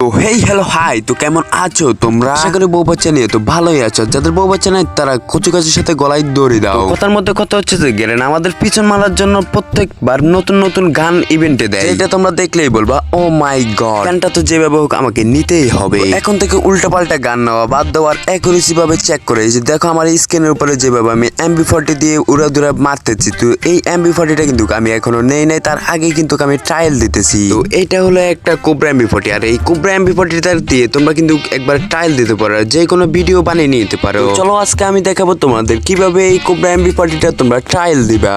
তো hey hello hi তো কেমন আছো তোমরা? আশা করি বউ বাচ্চা নিয়ে তো ভালোই আছো। যাদের বউ বাচ্চা নাই তারা কচু গাছের সাথে গলায় দড়ি দাও। কথার মধ্যে কথা হচ্ছে যে গেলেন আমাদের পিছন মারার জন্য প্রত্যেকবার নতুন নতুন গান ইভেন্টে দেয়। এটা তোমরা দেখলেই বলবা ও মাই গড গানটা তো যেভাবে হোক আমাকে নিতেই হবে। এখন থেকে উল্টা পাল্টা গান নেওয়া বাদ দেওয়ার অ্যাকুরেসি ভাবে চেক করে যে দেখো আমার স্ক্রিনের উপরে যেভাবে আমি এমবি ফর্টি দিয়ে উড়া দুরা মারতেছি তো এই এমবি ফর্টিটা কিন্তু আমি এখনও নেই নাই তার আগে কিন্তু আমি ট্রায়াল দিতেছি। তো এটা হলো একটা কোবরা এমবি ফর্টি আর এই কোবরা এমবি ফর্টিটা দিয়ে তোমরা কিন্তু একবার ট্রায়াল দিতে পারো যে কোনো ভিডিও বানিয়ে নিতে পারো। চলো আজকে আমি দেখাবো তোমাদের কীভাবে এই কোবরা এমবি ফর্টিটা তোমরা ট্রায়াল দিবা।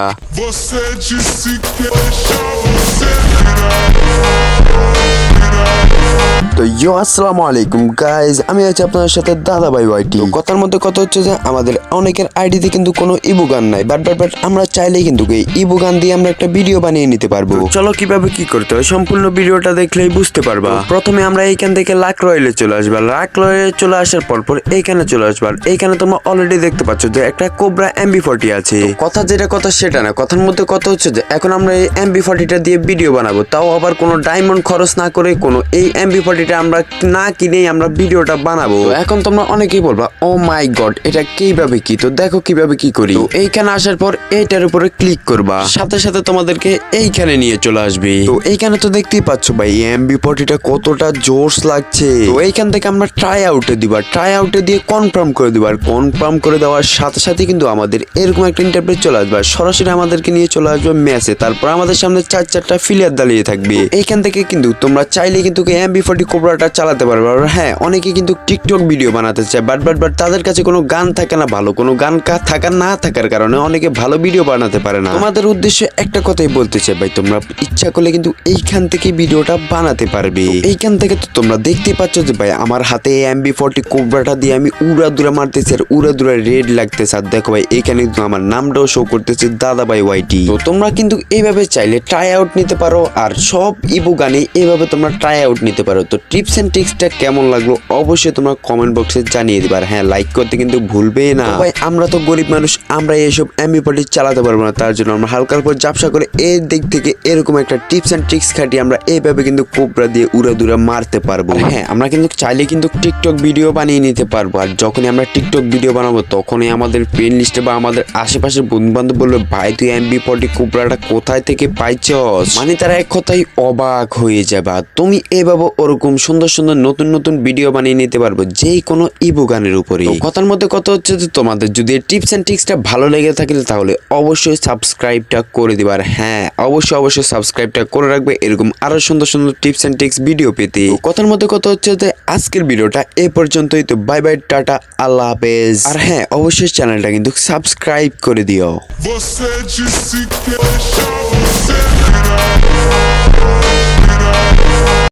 তো ইয়ো আসসালামু আলাইকুম গাইজ আমি আছি আপনাদের সাথে দাদা ভাই ওয়াইটি কথার মধ্যে কথা হচ্ছে যে আমাদের অনেকের আইডিতে কিন্তু কোনো ইবু গান নাই। বাট বাট বাট আমরা চাইলেই কিন্তু এই ইবু গান দিয়ে আমরা একটা ভিডিও বানিয়ে নিতে পারব। চলো কীভাবে কি করতে হয়? সম্পূর্ণ ভিডিওটা দেখলেই বুঝতে পারবা। প্রথমে আমরা এইখান থেকে লাক রয়েলে চলে আসবা। লাক রয়েলে চলে আসার পর পর এইখানে চলে আসবার এইখানে তোমরা অলরেডি দেখতে পাচ্ছ যে একটা কোবরা এমবি ফর্টি আছে। কথা যেটা কথা সেটা না। কথার মধ্যে কথা হচ্ছে যে এখন আমরা এই এমবি ফর্টিটা দিয়ে ভিডিও বানাবো। তাও আবার কোনো ডায়মন্ড খরচ না করে কোনো এই এমবি ফর্টিটা আমরা না কিনেই আমরা ভিডিওটা বানাবো। এখন তোমরা অনেকেই বলবা ও মাই গড এটা কীভাবে কি? তো দেখো কীভাবে কি করি। এইখানে আসার পর এইটার উপরে ক্লিক করবা। সাথে সাথে তোমাদেরকে এইখানে নিয়ে চলে আসবে। তো এইখানে তো দেখতেই পাচ্ছ ভাই এমবি ফর্টিটা কতটা জোশ লাগছে। তো এইখান থেকে আমরা ট্রাই আউটে দিবা। ট্রাই আউটে দিয়ে কনফার্ম করে দিবা। আর কনফার্ম করে দেওয়ার সাথে সাথে কিন্তু আমাদের এরকম একটা ইন্টারপ্রেট চলে আসবে। সরাসরি আমাদেরকে নিয়ে চলে আসবে ম্যাচে তারপর আমাদের সামনে চার চারটা ফিলিয়ার দাঁড়িয়ে থাকবে। এইখান থেকে কিন্তু তোমরা চাইলে কিন্তু এমবি ফর্টি কোবরাটা চালাতে পারবে। আর হ্যাঁ অনেকে কিন্তু টিকটক ভিডিও বানাতে চায় বাট বাট বাট তাদের কাছে কোনো গান থাকে না ভালো, কোনো গান থাকা না থাকার কারণে অনেকে ভালো ভিডিও বানাতে পারে না। তোমাদের উদ্দেশ্যে একটা কথাই বলতে চাই ভাই, তোমরা ইচ্ছা করলে কিন্তু এইখান থেকে ভিডিওটা বানাতে পারবে। এইখান থেকে তো তোমরা দেখতে পাচ্ছ যে ভাই, আমার হাতে এমবি ফর্টি কোবরাটা দিয়ে আমি উড়া দুরা মারতেছি আর উড়া দুরা রেড লাগতেছে। আর দেখো ভাই, এখানে কিন্তু আমার নামটাও শো করতেছে দাদা ভাই ওয়াইটি তো তোমরা কিন্তু এইভাবে চাইলে ট্রাই আউট নিতে পারো, আর সব ইবু গানে এইভাবে তোমরা ট্রাই আউট নিতে পারো। তো টিপস এন্ড ট্রিক্সটা কেমন লাগল অবশ্যই তোমরা কমেন্ট বক্সে জানিয়ে দিবে। আর হ্যাঁ লাইক করতে কিন্তু ভুলবে না। ভাই আমরা তো গরিব মানুষ আমরা এইসব ফর্টি চালাতে পারব না তার জন্য আমরা হালকার উপর জাপসা করে এর দিক থেকে এরকম একটা টিপস এন্ড ট্রিক্স খাটিয়ে আমরা এইভাবে কিন্তু কোবরা দিয়ে উড়া দুরা মারতে পারব। হ্যাঁ আমরা কিন্তু চাইলে কিন্তু টিকটক ভিডিও বানিয়ে নিতে পারব। আর যখনই আমরা টিকটক ভিডিও বানাবো তখনই আমাদের ফ্রেন্ড লিস্টে বা আমাদের আশেপাশের বন্ধু বান্ধব বলবে ভাই তুই এমবি ফর্টি কোবরাটা কোথায় থেকে পাইছস? মানে তারা এক কথাই অবাক হয়ে যাবে। তুমি এভাবে ওরকম সুন্দর সুন্দর সুন্দর নতুন নতুন ভিডিও বানিয়ে নিতে পারব যে কোনো ইবু গানের উপরে কথার মধ্যে কথা হচ্ছে যে তোমাদের যদি টিপস এন্ড ট্রিক্সটা ভালো লেগে থাকে তাহলে অবশ্যই সাবস্ক্রাইবটা করে দিবে। আর হ্যাঁ অবশ্যই অবশ্যই সাবস্ক্রাইবটা করে রাখবে এরকম আরও সুন্দর সুন্দর টিপস এন্ড ট্রিক্স ভিডিও পেতে। কথার মধ্যে কথা হচ্ছে যে আজকের ভিডিওটা এ পর্যন্তই তো বাই বাই টাটা আল্লাহ হাফেজ। আর হ্যাঁ অবশ্যই চ্যানেলটা কিন্তু সাবস্ক্রাইব করে দিও।